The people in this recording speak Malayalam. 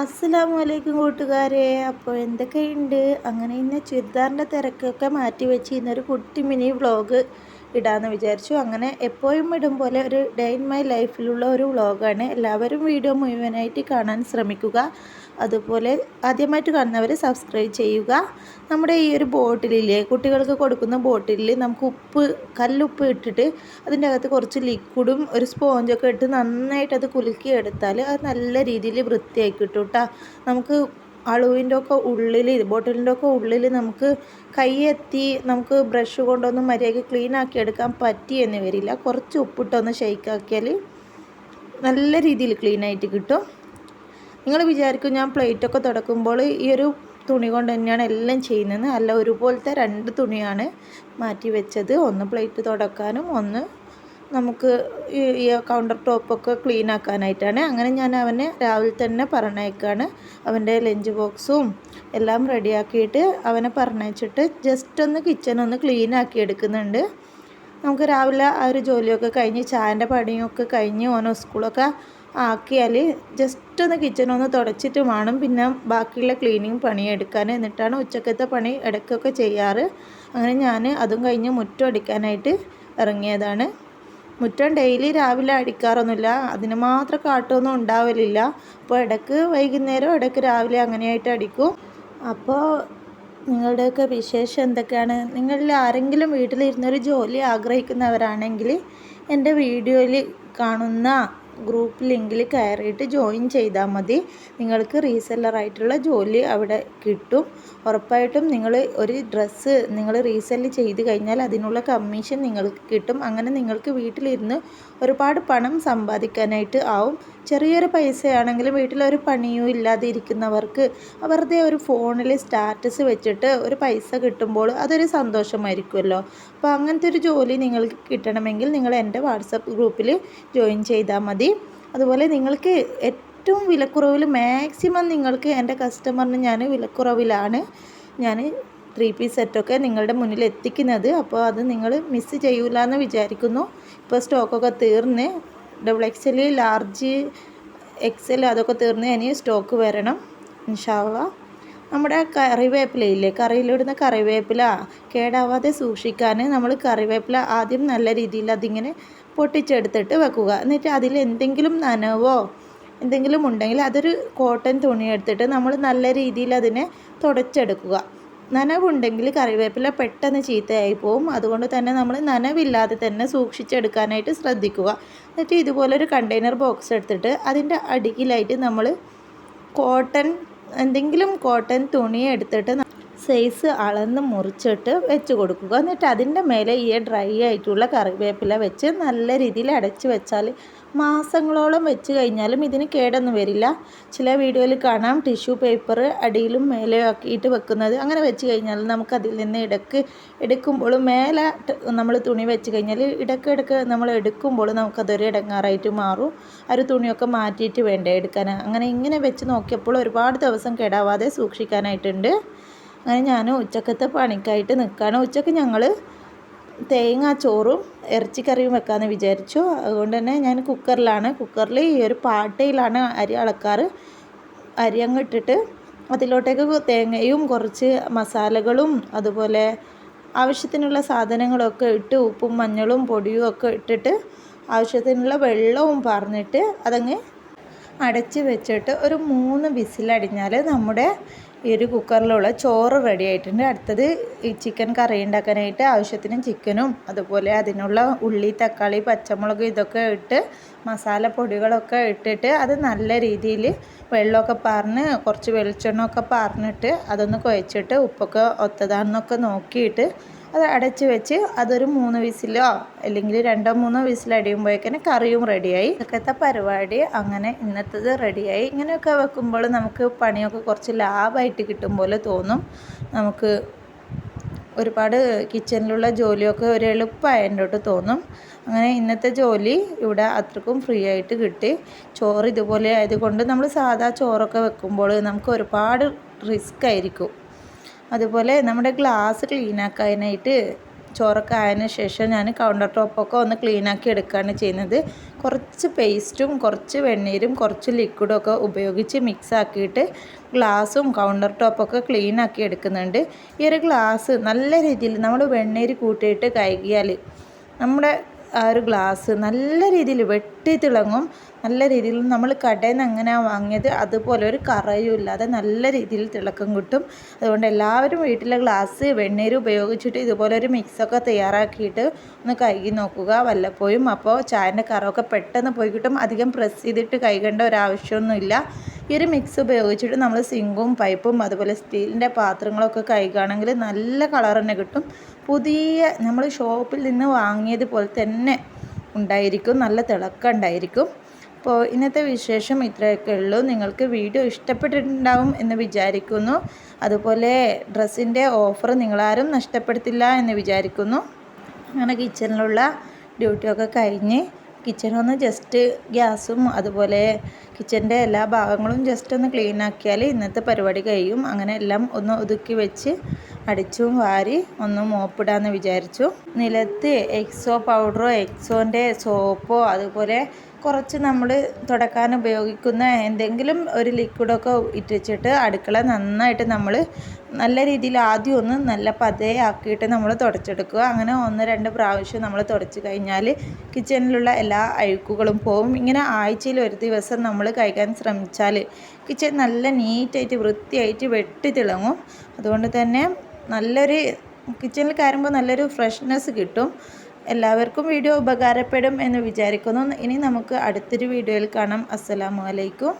അസ്സലാമു അലൈക്കും കൂട്ടുകാരെ. അപ്പോൾ എന്തൊക്കെയുണ്ട്? അങ്ങനെ ഇന്ന് ചുരിദാറിന്റെ തിരക്കൊക്കെ മാറ്റി വെച്ച് ഇന്നൊരു കുട്ടി മിനി വ്ളോഗ് ഇടാമെന്ന് വിചാരിച്ചു. അങ്ങനെ എപ്പോഴും ഇടും പോലെ ഒരു ഡേ ഇൻ മൈ ലൈഫിലുള്ള ഒരു വ്ളോഗാണ്. എല്ലാവരും വീഡിയോ മുഴുവനായിട്ട് കാണാൻ ശ്രമിക്കുക. അതുപോലെ ആദ്യമായിട്ട് കാണുന്നവർ സബ്സ്ക്രൈബ് ചെയ്യുക. നമ്മുടെ ഈ ഒരു ബോട്ടിലില്ലേ കുട്ടികൾക്ക് കൊടുക്കുന്ന ബോട്ടിലിൽ നമുക്ക് ഉപ്പ് കല്ലുപ്പ് ഇട്ടിട്ട് അതിന്റെ അകത്ത് കുറച്ച് ലിക്വിഡും ഒരു സ്പോഞ്ചൊക്കെ ഇട്ട് നന്നായിട്ട് അത് കുലുക്കി എടുത്താൽ അത് നല്ല രീതിയിൽ വൃത്തിയാക്കി കിട്ടും കേട്ടോ നമുക്ക് അളുവിന്റെ ഒക്കെ ഉള്ളിൽ ബോട്ടിലിന്റെ ഒക്കെ ഉള്ളിൽ നമുക്ക് കൈയെത്തി നമുക്ക് ബ്രഷ് കൊണ്ടൊന്നും മര്യാദയ്ക്ക് ക്ലീൻ ആക്കി എടുക്കാൻ പറ്റിയെന്ന് വരില്ല. കുറച്ച് ഉപ്പിട്ടൊന്ന് ഷെയ്ക്കാക്കിയാൽ നല്ല രീതിയിൽ ക്ലീൻ ആയിട്ട് കിട്ടും. നിങ്ങൾ വിചാരിക്കും ഞാൻ പ്ലേറ്റൊക്കെ തുടക്കുമ്പോൾ ഈ ഒരു തുണി കൊണ്ട് തന്നെയാണ് എല്ലാം ചെയ്യുന്നത്. അല്ല ഒരുപോലത്തെ രണ്ട് തുണിയാണ് മാറ്റി വെച്ചത്. ഒന്ന് പ്ലേറ്റ് തുടക്കാനും ഒന്ന് നമുക്ക് ഈ കൗണ്ടർ ടോപ്പൊക്കെ ക്ലീൻ ആക്കാനായിട്ടാണ്. അങ്ങനെ ഞാൻ അവനെ രാവിലെ തന്നെ പറഞ്ഞയക്കാണ്. അവന്റെ ലഞ്ച് ബോക്സും എല്ലാം റെഡിയാക്കിയിട്ട് അവനെ പറഞ്ഞയച്ചിട്ട് ജസ്റ്റ് ഒന്ന് കിച്ചൺ ഒന്ന് ക്ലീൻ ആക്കി എടുക്കുന്നുണ്ട്. നമുക്ക് രാവിലെ ആ ഒരു ജോലിയൊക്കെ കഴിഞ്ഞ് ചായന്റെ പണിയൊക്കെ കഴിഞ്ഞ് ഓനോ സ്കൂളൊക്കെ ആക്കിയാൽ ജസ്റ്റ് ഒന്ന് കിച്ചൺ ഒന്ന് തുടച്ചിട്ട് വേണം. പിന്നെ ബാക്കിയുള്ള ക്ലീനിങ് പണി എടുക്കാൻ എന്നിട്ടാണ് ഉച്ചക്കത്തെ പണി ഇടയ്ക്കൊക്കെ ചെയ്യാറ്. അങ്ങനെ ഞാൻ അതും കഴിഞ്ഞ് മുറ്റം അടിക്കാനായിട്ട് ഇറങ്ങിയതാണ്. മുറ്റം ഡെയിലി രാവിലെ അടിക്കാറൊന്നുമില്ല. അതിന് മാത്രം കാട്ടൊന്നും ഉണ്ടാവലില്ല. അപ്പോൾ ഇടയ്ക്ക് വൈകുന്നേരം ഇടയ്ക്ക് രാവിലെ അങ്ങനെയായിട്ട് അടിക്കും. അപ്പോൾ നിങ്ങളുടെയൊക്കെ വിശേഷം എന്തൊക്കെയാണ്? നിങ്ങളിൽ ആരെങ്കിലും വീട്ടിലിരുന്നൊരു ജോലി ആഗ്രഹിക്കുന്നവരാണെങ്കിൽ എന്റെ വീഡിയോയിൽ കാണുന്ന ഗ്രൂപ്പ് ലിങ്കിൽ കയറിയിട്ട് ജോയിൻ ചെയ്താൽ മതി. നിങ്ങൾക്ക് റീസെല്ലറായിട്ടുള്ള ജോലി അവിടെ കിട്ടും. ഉറപ്പായിട്ടും നിങ്ങൾ ഒരു ഡ്രസ്സ് നിങ്ങൾ റീസെൽ ചെയ്ത് കഴിഞ്ഞാൽ അതിനുള്ള കമ്മീഷൻ നിങ്ങൾക്ക് കിട്ടും. അങ്ങനെ നിങ്ങൾക്ക് വീട്ടിലിരുന്ന് ഒരുപാട് പണം സമ്പാദിക്കാനായിട്ട് ആവും. ചെറിയൊരു പൈസയാണെങ്കിലും വീട്ടിലൊരു പണിയും ഇല്ലാതെ ഇരിക്കുന്നവർക്ക് വെറുതെ ഒരു ഫോണിൽ സ്റ്റാറ്റസ് വെച്ചിട്ട് ഒരു പൈസ കിട്ടുമ്പോൾ അതൊരു സന്തോഷമായിരിക്കുമല്ലോ. അപ്പോൾ അങ്ങനത്തെ ഒരു ജോലി നിങ്ങൾക്ക് കിട്ടണമെങ്കിൽ നിങ്ങൾ എന്റെ വാട്സപ്പ് ഗ്രൂപ്പിൽ ജോയിൻ ചെയ്താൽ മതി. അതുപോലെ നിങ്ങൾക്ക് ഏറ്റവും വിലക്കുറവിൽ മാക്സിമം നിങ്ങൾക്ക് എന്റെ കസ്റ്റമറിന് ഞാൻ വിലക്കുറവിലാണ്. ഞാൻ ത്രീ പീസ് സെറ്റൊക്കെ നിങ്ങളുടെ മുന്നിൽ എത്തിക്കുന്നത്. അപ്പോൾ അത് നിങ്ങൾ മിസ് ചെയ്യൂല എന്ന് വിചാരിക്കുന്നു. ഇപ്പോൾ സ്റ്റോക്കൊക്കെ തീർന്ന് ഡബിൾ എക്സൽ ലാർജ് എക്സൽ അതൊക്കെ തീർന്ന് ഇനി സ്റ്റോക്ക് വരണം. ഇൻഷാള്ള. നമ്മുടെ കറിവേപ്പിലയില്ലേ? കറിയിലിടുന്ന കറിവേപ്പില കേടാവാതെ സൂക്ഷിക്കാൻ നമ്മൾ കറിവേപ്പില ആദ്യം നല്ല രീതിയിൽ അതിങ്ങനെ പൊട്ടിച്ചെടുത്തിട്ട് വെക്കുക. എന്നിട്ട് അതിൽ എന്തെങ്കിലും നനവോ എന്തെങ്കിലും ഉണ്ടെങ്കിൽ അതൊരു കോട്ടൺ തുണി എടുത്തിട്ട് നമ്മൾ നല്ല രീതിയിൽ അതിനെ തുടച്ചെടുക്കുക. നനവുണ്ടെങ്കിൽ കറിവേപ്പില പെട്ടെന്ന് ചീത്തയായി പോവും. അതുകൊണ്ട് തന്നെ നമ്മൾ നനവില്ലാതെ തന്നെ സൂക്ഷിച്ചെടുക്കാനായിട്ട് ശ്രദ്ധിക്കുക. എന്നിട്ട് ഇതുപോലൊരു കണ്ടെയ്നർ ബോക്സ് എടുത്തിട്ട് അതിന്റെ അടിയിലായിട്ട് നമ്മൾ കോട്ടൺ എന്തെങ്കിലും കോട്ടൺ തുണി എടുത്തിട്ട് സൈസ് അളന്ന് മുറിച്ചിട്ട് വെച്ച് കൊടുക്കുക. എന്നിട്ട് അതിന്റെ മേലെ ഈ ഡ്രൈ ആയിട്ടുള്ള കറിവേപ്പില വെച്ച് നല്ല രീതിയിൽ അടച്ച് വെച്ചാൽ മാസങ്ങളോളം വെച്ച് കഴിഞ്ഞാലും ഇതിന് കേടൊന്നും വരില്ല. ചില വീഡിയോയിൽ കാണാം ടിഷ്യൂ പേപ്പർ അടിയിലും മേലെ ആക്കിയിട്ട് വെക്കുന്നത്. അങ്ങനെ വെച്ച് കഴിഞ്ഞാൽ നമുക്ക് അതിൽ നിന്ന് ഇടയ്ക്ക് എടുക്കുമ്പോൾ മേലെ നമ്മൾ തുണി വെച്ച് കഴിഞ്ഞാൽ ഇടയ്ക്ക് ഇടയ്ക്ക് നമ്മൾ എടുക്കുമ്പോൾ നമുക്കതൊരു ഇടങ്ങാറായിട്ട് മാറും. ആ ഒരു തുണിയൊക്കെ മാറ്റിയിട്ട് വേണ്ടേ എടുക്കാൻ. അങ്ങനെ ഇങ്ങനെ വെച്ച് നോക്കിയപ്പോൾ ഒരുപാട് ദിവസം കേടാവാതെ സൂക്ഷിക്കാനായിട്ടുണ്ട്. അങ്ങനെ ഞാൻ ഉച്ചക്കത്തെ പണിക്കായിട്ട് നിൽക്കുകയാണ് ഉച്ചയ്ക്ക് ഞങ്ങൾ തേങ്ങ ചോറും ഇറച്ചിക്കറിയും വെക്കാമെന്ന് വിചാരിച്ചു. അതുകൊണ്ട് തന്നെ ഞാൻ കുക്കറിലാണ്. കുക്കറിൽ ഈ ഒരു പാട്ടയിലാണ് അരി അളക്കാറ്. അരി അങ്ങ് ഇട്ടിട്ട് അതിലോട്ടേക്ക് തേങ്ങയും കുറച്ച് മസാലകളും അതുപോലെ ആവശ്യത്തിനുള്ള സാധനങ്ങളൊക്കെ ഇട്ട് ഉപ്പും മഞ്ഞളും പൊടിയും ഒക്കെ ഇട്ടിട്ട് ആവശ്യത്തിനുള്ള വെള്ളവും പറഞ്ഞിട്ട് അതങ്ങ് അടച്ച് വെച്ചിട്ട് ഒരു മൂന്ന് വിസിലടിഞ്ഞാൽ നമ്മുടെ ഈ ഒരു കുക്കറിലുള്ള ചോറ് റെഡി ആയിട്ടുണ്ട്. അടുത്തത് ഈ ചിക്കൻ കറി ഉണ്ടാക്കാനായിട്ട് ആവശ്യത്തിന് ചിക്കനും അതുപോലെ അതിനുള്ള ഉള്ളി തക്കാളി പച്ചമുളക് ഇതൊക്കെ ഇട്ട് മസാലപ്പൊടികളൊക്കെ ഇട്ടിട്ട് അത് നല്ല രീതിയിൽ വെള്ളമൊക്കെ പാർന്ന് കുറച്ച് വെളിച്ചെണ്ണമൊക്കെ പാർന്നിട്ട് അതൊന്ന് കുഴച്ചിട്ട് ഉപ്പൊക്കെ ഒത്തതാണെന്നൊക്കെ നോക്കിയിട്ട് അത് അടച്ച് വെച്ച് അതൊരു മൂന്ന് വിസിലോ അല്ലെങ്കിൽ രണ്ടോ മൂന്നോ വിസിൽ അടിയുമ്പോഴേക്കിന് കറിയും റെഡിയായി. ഇതൊക്കത്തെ പരിപാടി. അങ്ങനെ ഇന്നത്തത് റെഡിയായി. ഇങ്ങനെയൊക്കെ വെക്കുമ്പോൾ നമുക്ക് പണിയൊക്കെ കുറച്ച് ലാഭമായിട്ട് കിട്ടും പോലെ തോന്നും. നമുക്ക് ഒരുപാട് കിച്ചണിലുള്ള ജോലിയൊക്കെ ഒരു എളുപ്പമായതിന്റെ തോന്നും. അങ്ങനെ ഇന്നത്തെ ജോലി ഇവിടെ അത്രക്കും ഫ്രീ ആയിട്ട് കിട്ടി. ചോറ് ഇതുപോലെ ആയതുകൊണ്ട് നമ്മൾ സാധാ ചോറൊക്കെ വെക്കുമ്പോൾ നമുക്ക് ഒരുപാട് റിസ്ക് ആയിരിക്കും അതുപോലെ നമ്മുടെ ഗ്ലാസ് ക്ലീനാക്കാനായിട്ട് ചോറൊക്കെ ആയതിന് ശേഷം ഞാൻ കൗണ്ടർ ടോപ്പൊക്കെ ഒന്ന് ക്ലീനാക്കി എടുക്കുകയാണ് ചെയ്യുന്നത്. കുറച്ച് പേസ്റ്റും കുറച്ച് വെണ്ണീരും കുറച്ച് ലിക്വിഡും ഒക്കെ ഉപയോഗിച്ച് മിക്സ് ആക്കിയിട്ട് ഗ്ലാസും കൗണ്ടർ ടോപ്പൊക്കെ ക്ലീനാക്കി എടുക്കുന്നുണ്ട്. ഈ ഒരു ഗ്ലാസ് നല്ല രീതിയിൽ നമ്മൾ വെണ്ണീര് കൂട്ടിയിട്ട് കഴുകിയാൽ നമ്മുടെ ആ ഒരു ഗ്ലാസ് നല്ല രീതിയിൽ വെട്ടി തിളങ്ങും. നല്ല രീതിയിൽ നമ്മൾ കടയിൽ നിന്ന് അങ്ങനെ വാങ്ങിയത് അതുപോലെ ഒരു കറയും ഇല്ലാതെ നല്ല രീതിയിൽ തിളക്കം കിട്ടും. അതുകൊണ്ട് എല്ലാവരും വീട്ടിലെ ഗ്ലാസ് വെണ്ണീര് ഉപയോഗിച്ചിട്ട് ഇതുപോലെ ഒരു മിക്സൊക്കെ തയ്യാറാക്കിയിട്ട് ഒന്ന് കഴുകി നോക്കുക. വല്ലപ്പോഴും അപ്പോൾ ചായന്റെ കറൊക്കെ പെട്ടെന്ന് പോയി കിട്ടും. അധികം പ്രസ് ചെയ്തിട്ട് കഴുകേണ്ട ഒരാവശ്യമൊന്നുമില്ല ഈ ഒരു മിക്സ് ഉപയോഗിച്ചിട്ട് നമ്മൾ സിങ്കും പൈപ്പും അതുപോലെ സ്റ്റീലിന്റെ പാത്രങ്ങളൊക്കെ കഴുകുകയാണെങ്കിൽ നല്ല കളർ തന്നെ കിട്ടും. പുതിയ നമ്മൾ ഷോപ്പിൽ നിന്ന് വാങ്ങിയതുപോലെ തന്നെ ഉണ്ടായിരിക്കും. നല്ല തിളക്കം ഉണ്ടായിരിക്കും. അപ്പോൾ ഇന്നത്തെ വിശേഷം ഇത്രയൊക്കെ ഉള്ളൂ. നിങ്ങൾക്ക് വീഡിയോ ഇഷ്ടപ്പെട്ടിട്ടുണ്ടാവും എന്ന് വിചാരിക്കുന്നു. അതുപോലെ ഡ്രസ്സിന്റെ ഓഫർ നിങ്ങളാരും നഷ്ടപ്പെടുത്തില്ല എന്ന് വിചാരിക്കുന്നു. അങ്ങനെ കിച്ചണിലുള്ള ഡ്യൂട്ടിയൊക്കെ കഴിഞ്ഞ് കിച്ചണൊന്ന് ജസ്റ്റ് ഗ്യാസും അതുപോലെ കിച്ചന്റെ എല്ലാ ഭാഗങ്ങളും ജസ്റ്റ് ഒന്ന് ക്ലീൻ ആക്കിയാൽ ഇന്നത്തെ പരിപാടി കഴിയും. അങ്ങനെ എല്ലാം ഒന്ന് ഒതുക്കി വെച്ച് അടിച്ചും വാരി ഒന്ന് മോപ്പിടാമെന്ന് വിചാരിച്ചു. നിലത്ത് എക്സോ പൗഡറോ എക്സോന്റെ സോപ്പോ അതുപോലെ കുറച്ച് നമ്മൾ തുടക്കാൻ ഉപയോഗിക്കുന്ന എന്തെങ്കിലും ഒരു ലിക്വിഡൊക്കെ ഇട്ടിച്ചിട്ട് അടുക്കള നന്നായിട്ട് നമ്മൾ നല്ല രീതിയിൽ ആദ്യം ഒന്ന് നല്ല പതയാക്കിയിട്ട് നമ്മൾ തുടച്ചെടുക്കുക. അങ്ങനെ ഒന്ന് രണ്ട് പ്രാവശ്യം നമ്മൾ തുടച്ച് കഴിഞ്ഞാൽ കിച്ചണിലുള്ള എല്ലാ അഴുക്കുകളും പോവും. ഇങ്ങനെ ആഴ്ചയിൽ ഒരു ദിവസം നമ്മൾ കഴിക്കാൻ ശ്രമിച്ചാൽ കിച്ചൺ നല്ല നീറ്റായിട്ട് വൃത്തിയായിട്ട് വെട്ടി തിളങ്ങും. അതുകൊണ്ട് തന്നെ നല്ലൊരു കിച്ചണിൽ കയറുമ്പോൾ നല്ലൊരു ഫ്രഷ്നെസ് കിട്ടും. എല്ലാവർക്കും വീഡിയോ ഉപകാരപ്പെടും എന്ന് വിചാരിക്കുന്നു. ഇനി നമുക്ക് അടുത്തൊരു വീഡിയോയിൽ കാണാം. അസ്സലാമു അലൈക്കും.